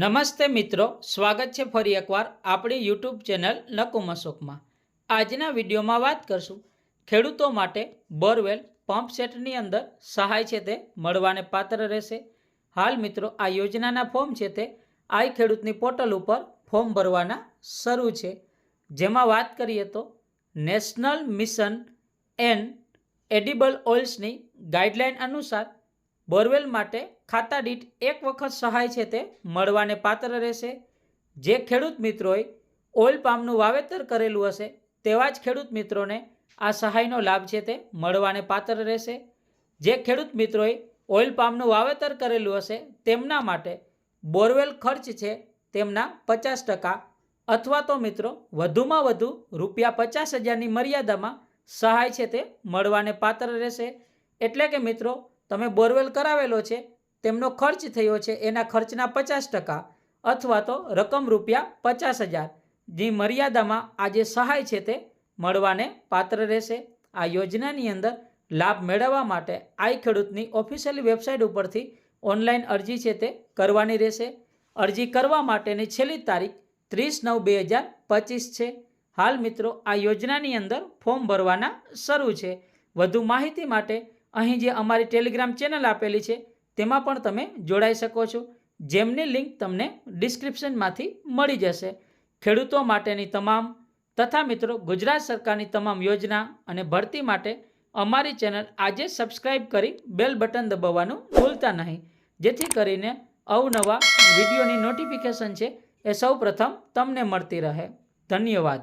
નમસ્તે મિત્રો, સ્વાગત છે ફરી એકવાર આપણી યુટ્યુબ ચેનલ નકુમશોકમાં આજના વિડીયોમાં વાત કરશું ખેડૂતો માટે બોરવેલ પંપ સેટની અંદર સહાય છે તે મળવાને પાત્ર રહેશે. હાલ મિત્રો, આ યોજનાના ફોર્મ છે તે આઈ ખેડૂતની પોર્ટલ ઉપર ફોર્મ ભરવાના શરૂ છે. જેમાં વાત કરીએ તો નેશનલ મિશન એન્ડ એડિબલ ઓઇલ્સની ગાઈડલાઇન અનુસાર બોરવેલ માટે ખાતા દીઠ એક વખત સહાય છે તે મળવાને પાત્ર રહેશે. જે ખેડૂત મિત્રોએ ઓઇલ પામનું વાવેતર કરેલું હશે, તેવા જ ખેડૂત મિત્રોને આ સહાયનો લાભ છે તે મળવાને પાત્ર રહેશે. જે ખેડૂત મિત્રોએ ઓઇલ પામનું વાવેતર કરેલું હશે, તેમના માટે બોરવેલ ખર્ચ છે તેમના પચાસ ટકા અથવા તો મિત્રો વધુમાં વધુ રૂપિયા પચાસ હજારની મર્યાદામાં સહાય છે તે મળવાને પાત્ર રહેશે. એટલે કે મિત્રો તમે બોરવેલ કરાવેલો છે, તેમનો ખર્ચ થયો છે, એના ખર્ચના પચાસ ટકા અથવા તો રકમ રૂપિયા પચાસ હજાર, જે મર્યાદામાં આ જે સહાય છે તે મળવાને પાત્ર રહેશે. આ યોજનાની અંદર લાભ મેળવવા માટે આઈ ખેડૂતની ઓફિશિયલ વેબસાઇટ ઉપરથી ઓનલાઈન અરજી છે તે કરવાની રહેશે. અરજી કરવા માટેની છેલ્લી તારીખ ત્રીસ નવ બે હજાર પચીસ છે. હાલ મિત્રો, આ યોજનાની અંદર ફોર્મ ભરવાના શરૂ છે. વધુ માહિતી માટે અહીં જે અમારી ટેલિગ્રામ ચેનલ આપેલી છે, તેમાં પણ તમે જોડાઈ શકો છો. જેમની લિંક તમને ડિસ્ક્રિપ્શનમાંથી મળી જશે. ખેડૂતો માટેની તમામ તથા મિત્રો ગુજરાત સરકારની તમામ યોજના અને ભરતી માટે અમારી ચેનલ આજે સબસ્ક્રાઈબ કરી બેલ બટન દબાવવાનું ભૂલતા નહીં. જેથી કરીને અવનવા વિડીયોની નોટિફિકેશન છે એ સૌ તમને મળતી રહે. ધન્યવાદ.